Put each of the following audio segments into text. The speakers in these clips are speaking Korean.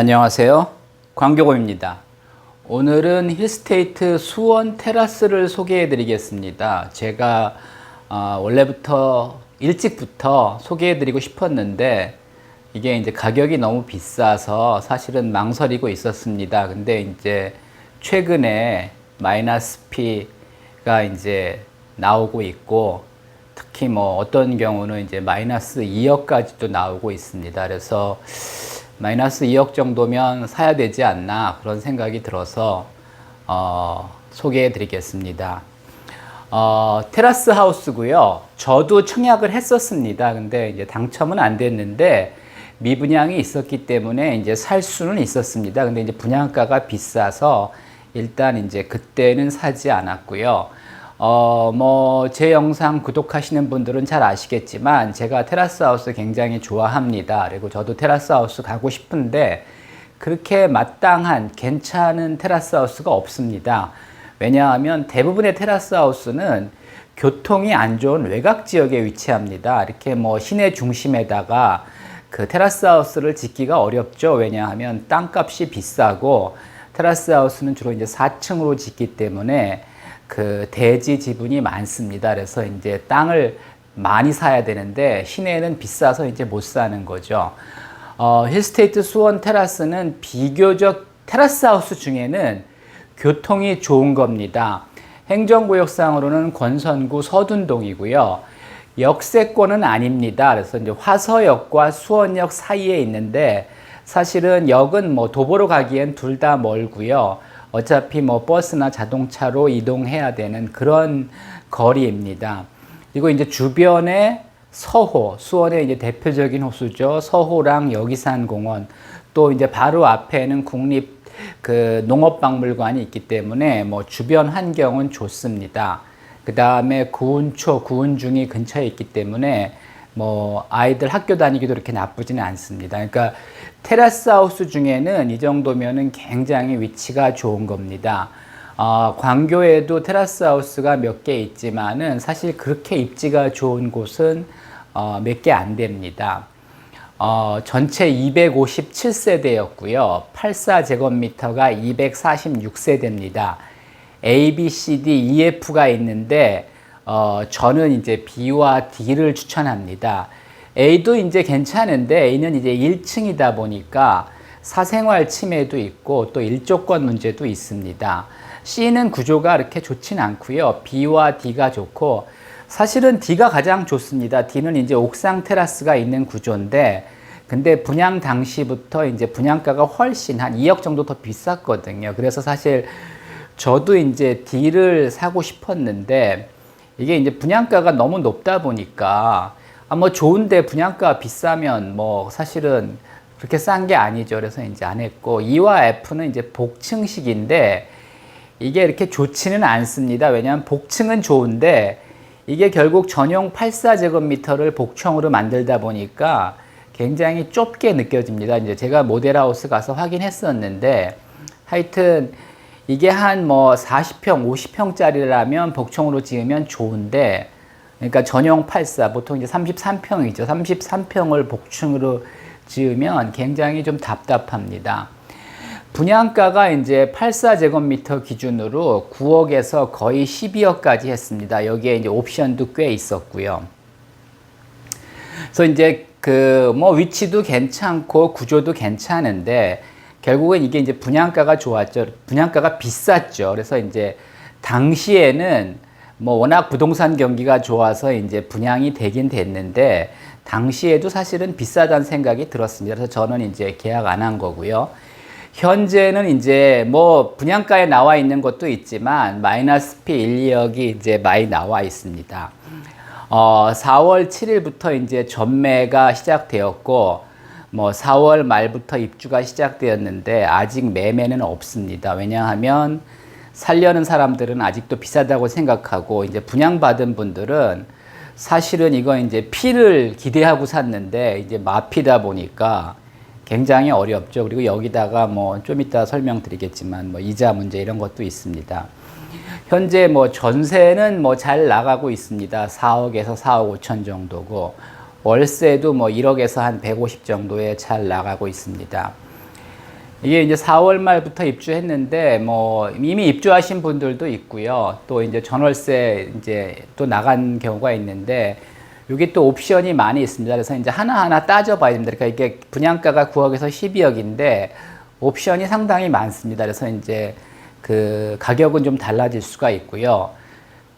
안녕하세요. 광교고입니다. 오늘은 힐스테이트 수원 테라스를 소개해 드리겠습니다. 제가 어, 원래부터 일찍부터 소개해 드리고 싶었는데 이게 이제 가격이 너무 비싸서 사실은 망설이고 있었습니다. 근데 이제 최근에 마이너스 P가 이제 나오고 있고 특히 뭐 어떤 경우는 이제 마이너스 2억까지도 나오고 있습니다. 그래서 마이너스 2억 정도면 사야 되지 않나 그런 생각이 들어서 어, 소개해 드리겠습니다. 어, 테라스 하우스고요. 저도 청약을 했었습니다. 근데 이제 당첨은 안 됐는데 미분양이 있었기 때문에 이제 살 수는 있었습니다. 근데 이제 분양가가 비싸서 일단 이제 그때는 사지 않았고요. 어, 뭐, 제 영상 구독하시는 분들은 잘 아시겠지만, 제가 테라스 하우스 굉장히 좋아합니다. 그리고 저도 테라스 하우스 가고 싶은데, 그렇게 마땅한, 괜찮은 테라스 하우스가 없습니다. 왜냐하면 대부분의 테라스 하우스는 교통이 안 좋은 외곽 지역에 위치합니다. 이렇게 뭐 시내 중심에다가 그 테라스 하우스를 짓기가 어렵죠. 왜냐하면 땅값이 비싸고, 테라스 하우스는 주로 이제 4층으로 짓기 때문에 그 대지 지분이 많습니다. 그래서 이제 땅을 많이 사야 되는데 시내에는 비싸서 이제 못 사는 거죠. 어, 힐스테이트 수원 테라스는 비교적 테라스 하우스 중에는 교통이 좋은 겁니다. 행정구역상으로는 권선구 서둔동이고요. 역세권은 아닙니다. 그래서 이제 화서역과 수원역 사이에 있는데 사실은 역은 뭐 도보로 가기엔 둘 다 멀고요. 어차피 뭐 버스나 자동차로 이동해야 되는 그런 거리입니다. 그리고 이제 주변에 서호, 수원의 이제 대표적인 호수죠. 서호랑 여기산 공원, 또 이제 바로 앞에는 국립 그 농업박물관이 있기 때문에 뭐 주변 환경은 좋습니다. 그 다음에 구운초, 구운중이 근처에 있기 때문에 뭐 아이들 학교 다니기도 그렇게 나쁘지는 않습니다. 그러니까 테라스 하우스 중에는 이 정도면은 굉장히 위치가 좋은 겁니다. 어, 광교에도 테라스 하우스가 몇 개 있지만은 사실 그렇게 입지가 좋은 곳은 어, 몇 개 안 됩니다. 어, 전체 257세대였고요. 84제곱미터가 246세대입니다. A, B, C, D, E, F가 있는데 어, 저는 이제 B와 D를 추천합니다. A도 이제 괜찮은데 A는 이제 1층이다 보니까 사생활 침해도 있고 또 일조권 문제도 있습니다. C는 구조가 그렇게 좋진 않고요. B와 D가 좋고 사실은 D가 가장 좋습니다. D는 이제 옥상 테라스가 있는 구조인데 근데 분양 당시부터 이제 분양가가 훨씬 한 2억 정도 더 비쌌거든요. 그래서 사실 저도 이제 D를 사고 싶었는데 이게 이제 분양가가 너무 높다 보니까 아뭐 좋은데 분양가 비싸면 뭐 사실은 그렇게 싼 게 아니죠. 그래서 이제 안 했고 E와 F는 이제 복층식인데 이게 이렇게 좋지는 않습니다. 왜냐하면 복층은 좋은데 이게 결국 전용 84제곱미터를 복층으로 만들다 보니까 굉장히 좁게 느껴집니다. 이제 제가 모델하우스 가서 확인했었는데 하여튼 이게 한 뭐 40평, 50평짜리라면 복층으로 지으면 좋은데 그러니까 전용 84 보통 이제 33평이죠. 33평을 복층으로 지으면 굉장히 좀 답답합니다. 분양가가 이제 84제곱미터 기준으로 9억에서 거의 12억까지 했습니다. 여기에 이제 옵션도 꽤 있었고요. 그래서 이제 그 뭐 위치도 괜찮고 구조도 괜찮은데 결국은 이게 이제 분양가가 좋았죠. 분양가가 비쌌죠. 그래서 이제 당시에는 뭐 워낙 부동산 경기가 좋아서 이제 분양이 되긴 됐는데 당시에도 사실은 비싸다는 생각이 들었습니다. 그래서 저는 이제 계약 안 한 거고요. 현재는 이제 뭐 분양가에 나와 있는 것도 있지만 마이너스 P 1, 2억이 이제 많이 나와 있습니다. 어, 4월 7일부터 이제 전매가 시작되었고 뭐 4월 말부터 입주가 시작되었는데 아직 매매는 없습니다. 왜냐하면 살려는 사람들은 아직도 비싸다고 생각하고 이제 분양받은 분들은 사실은 이거 이제 피를 기대하고 샀는데 이제 마피다 보니까 굉장히 어렵죠. 그리고 여기다가 뭐 좀 이따 설명드리겠지만 뭐 이자 문제 이런 것도 있습니다. 현재 뭐 전세는 뭐 잘 나가고 있습니다. 4억에서 4억 5천 정도고 월세도 뭐 1억에서 한 150 정도에 잘 나가고 있습니다. 이게 이제 4월 말부터 입주했는데 뭐 이미 입주하신 분들도 있고요. 또 이제 전월세 이제 또 나간 경우가 있는데 이게 또 옵션이 많이 있습니다. 그래서 이제 하나하나 따져봐야 됩니다. 그러니까 이게 분양가가 9억에서 12억인데 옵션이 상당히 많습니다. 그래서 이제 그 가격은 좀 달라질 수가 있고요.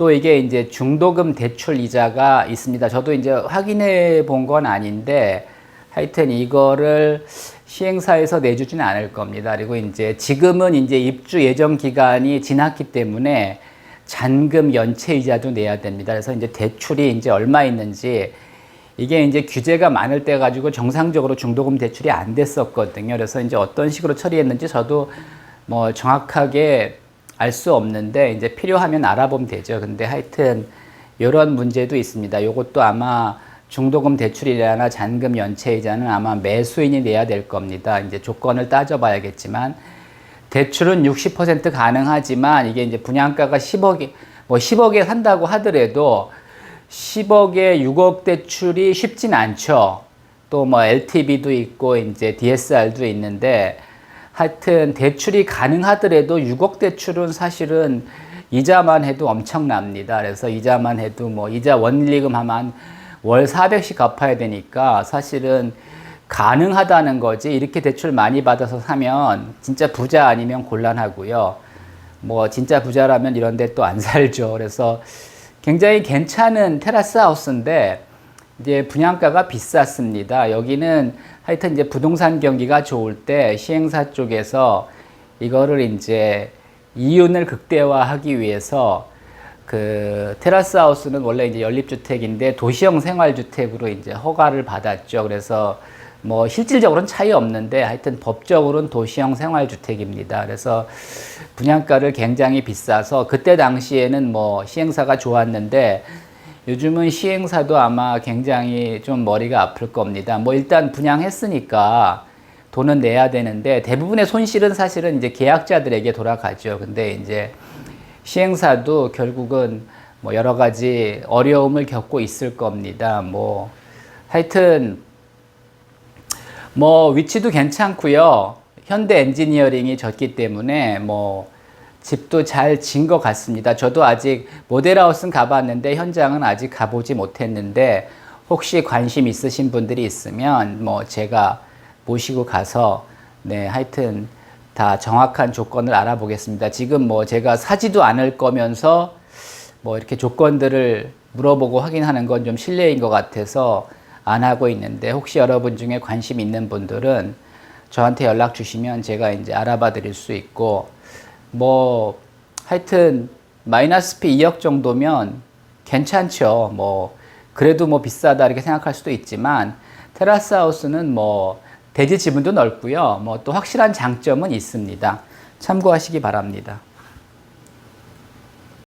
또 이게 이제 중도금 대출 이자가 있습니다. 저도 이제 확인해 본 건 아닌데 하여튼 이거를 시행사에서 내주지는 않을 겁니다. 그리고 이제 지금은 이제 입주 예정 기간이 지났기 때문에 잔금 연체 이자도 내야 됩니다. 그래서 이제 대출이 이제 얼마 있는지 이게 이제 규제가 많을 때 가지고 정상적으로 중도금 대출이 안 됐었거든요. 그래서 이제 어떤 식으로 처리했는지 저도 뭐 정확하게 알 수 없는데 이제 필요하면 알아보면 되죠. 근데 하여튼 이런 문제도 있습니다. 요것도 아마 중도금 대출이나 잔금 연체이자는 아마 매수인이 내야 될 겁니다. 이제 조건을 따져봐야겠지만 대출은 60% 가능하지만 이게 이제 분양가가 10억이 뭐 10억에 산다고 하더라도 10억에 6억 대출이 쉽진 않죠. 또 뭐 LTV도 있고 이제 DSR도 있는데 하여튼 대출이 가능하더라도 6억 대출은 사실은 이자만 해도 엄청납니다. 그래서 이자만 해도 뭐 이자 원리금 하면 월 400씩 갚아야 되니까 사실은 가능하다는 거지 이렇게 대출 많이 받아서 사면 진짜 부자 아니면 곤란하고요. 뭐 진짜 부자라면 이런 데 또 안 살죠. 그래서 굉장히 괜찮은 테라스 하우스인데 이제 분양가가 비쌌습니다. 여기는 하여튼 이제 부동산 경기가 좋을 때 시행사 쪽에서 이거를 이제 이윤을 극대화하기 위해서 그 테라스 하우스는 원래 이제 연립주택인데 도시형 생활주택으로 이제 허가를 받았죠. 그래서 뭐 실질적으로는 차이 없는데 하여튼 법적으로는 도시형 생활주택입니다. 그래서 분양가를 굉장히 비싸서 그때 당시에는 뭐 시행사가 좋았는데 요즘은 시행사도 아마 굉장히 좀 머리가 아플 겁니다. 뭐 일단 분양했으니까 돈은 내야 되는데 대부분의 손실은 사실은 이제 계약자들에게 돌아가죠. 근데 이제 시행사도 결국은 뭐 여러 가지 어려움을 겪고 있을 겁니다. 뭐 하여튼 뭐 위치도 괜찮고요. 현대 엔지니어링이 졌기 때문에 뭐 집도 잘 진 것 같습니다. 저도 아직 모델하우스는 가봤는데 현장은 아직 가보지 못했는데 혹시 관심 있으신 분들이 있으면 뭐 제가 모시고 가서 네 하여튼 다 정확한 조건을 알아보겠습니다. 지금 뭐 제가 사지도 않을 거면서 뭐 이렇게 조건들을 물어보고 확인하는 건 좀 실례인 것 같아서 안 하고 있는데 혹시 여러분 중에 관심 있는 분들은 저한테 연락 주시면 제가 이제 알아봐 드릴 수 있고 뭐 하여튼 마이너스 피 2억 정도면 괜찮죠. 뭐 그래도 뭐 비싸다 이렇게 생각할 수도 있지만 테라스 하우스는 뭐 대지 지분도 넓고요. 뭐 또 확실한 장점은 있습니다. 참고하시기 바랍니다.